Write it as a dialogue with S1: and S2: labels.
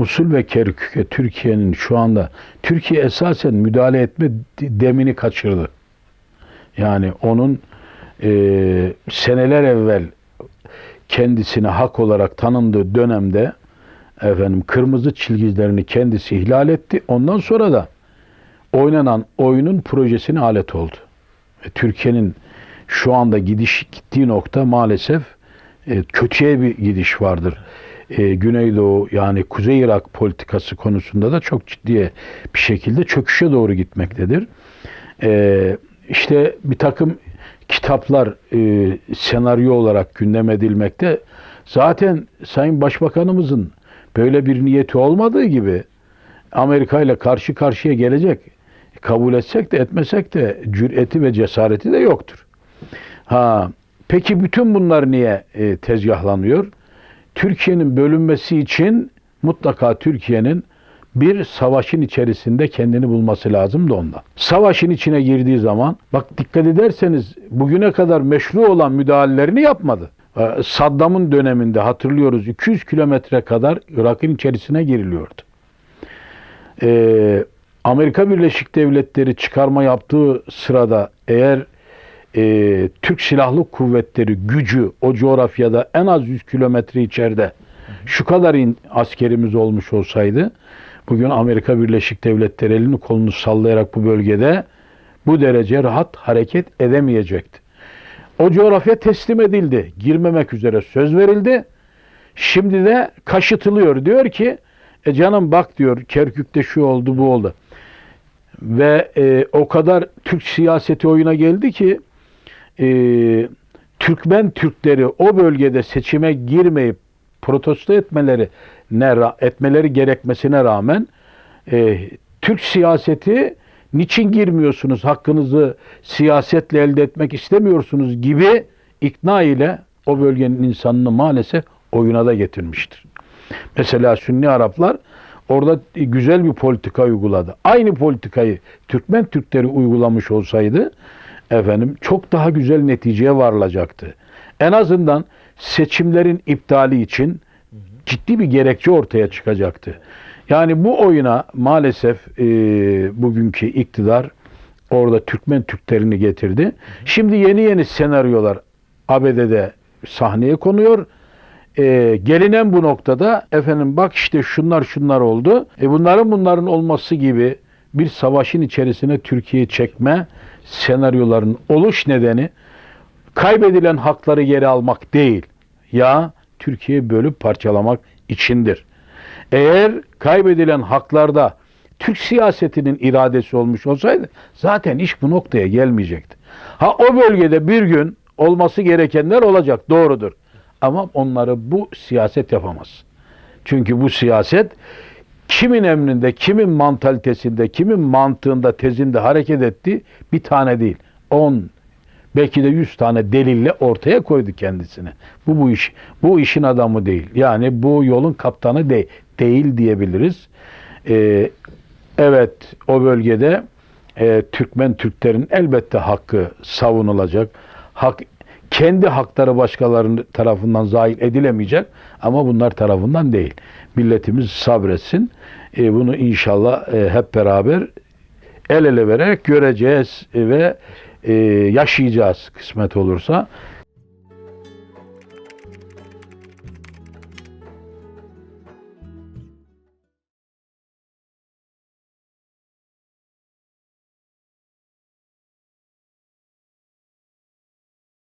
S1: Musul ve Kerkük'e Türkiye'nin şu anda Türkiye esasen müdahale etme demini kaçırdı. Yani onun e, seneler evvel kendisine hak olarak tanındığı dönemde efendim kırmızı çizgilerini kendisi ihlal etti. Ondan sonra da oynanan oyunun projesine alet oldu. E, Türkiye'nin şu anda gidiş gittiği nokta maalesef e, kötüye bir gidiş vardır. E, Güneydoğu yani Kuzey Irak politikası konusunda da çok ciddi bir şekilde çöküşe doğru gitmektedir. E, işte bir takım kitaplar e, senaryo olarak gündem edilmekte. Zaten Sayın Başbakanımızın böyle bir niyeti olmadığı gibi Amerika ile karşı karşıya gelecek. Kabul etsek de etmesek de cüreti ve cesareti de yoktur. Ha, peki bütün bunlar niye e, tezgahlanıyor? Türkiye'nin bölünmesi için mutlaka Türkiye'nin bir savaşın içerisinde kendini bulması lazım da ondan. Savaşın içine girdiği zaman bak dikkat ederseniz bugüne kadar meşru olan müdahalelerini yapmadı. Ee, Saddam'ın döneminde hatırlıyoruz 200 kilometre kadar Irak'ın içerisine giriliyordu. Ee, Amerika Birleşik Devletleri çıkarma yaptığı sırada eğer e, Türk Silahlı Kuvvetleri gücü o coğrafyada en az 100 kilometre içeride şu kadar in, askerimiz olmuş olsaydı bugün Amerika Birleşik Devletleri elini kolunu sallayarak bu bölgede bu derece rahat hareket edemeyecekti. O coğrafya teslim edildi. Girmemek üzere söz verildi. Şimdi de kaşıtılıyor. Diyor ki e canım bak diyor Kerkük'te şu oldu bu oldu. Ve e, o kadar Türk siyaseti oyuna geldi ki e, Türkmen Türkleri o bölgede seçime girmeyip protesto etmeleri ne etmeleri gerekmesine rağmen e, Türk siyaseti niçin girmiyorsunuz hakkınızı siyasetle elde etmek istemiyorsunuz gibi ikna ile o bölgenin insanını maalesef oyuna da getirmiştir. Mesela Sünni Araplar orada güzel bir politika uyguladı. Aynı politikayı Türkmen Türkleri uygulamış olsaydı efendim çok daha güzel neticeye varılacaktı. En azından seçimlerin iptali için ciddi bir gerekçe ortaya çıkacaktı. Yani bu oyuna maalesef e, bugünkü iktidar orada Türkmen Türklerini getirdi. Şimdi yeni yeni senaryolar ABD'de sahneye konuyor. E, gelinen bu noktada efendim bak işte şunlar şunlar oldu. E, bunların bunların olması gibi bir savaşın içerisine Türkiye'yi çekme senaryoların oluş nedeni kaybedilen hakları geri almak değil. Ya Türkiye'yi bölüp parçalamak içindir. Eğer kaybedilen haklarda Türk siyasetinin iradesi olmuş olsaydı zaten iş bu noktaya gelmeyecekti. Ha o bölgede bir gün olması gerekenler olacak doğrudur. Ama onları bu siyaset yapamaz. Çünkü bu siyaset kimin emrinde, kimin mantalitesinde, kimin mantığında, tezinde hareket etti bir tane değil. On, belki de yüz tane delille ortaya koydu kendisini. Bu bu iş, bu işin adamı değil. Yani bu yolun kaptanı de, değil diyebiliriz. Ee, evet o bölgede e, Türkmen Türklerin elbette hakkı savunulacak. Hak kendi hakları başkalarının tarafından zahil edilemeyecek ama bunlar tarafından değil. Milletimiz sabretsin. E, bunu inşallah e, hep beraber el ele vererek göreceğiz ve e, yaşayacağız kısmet olursa.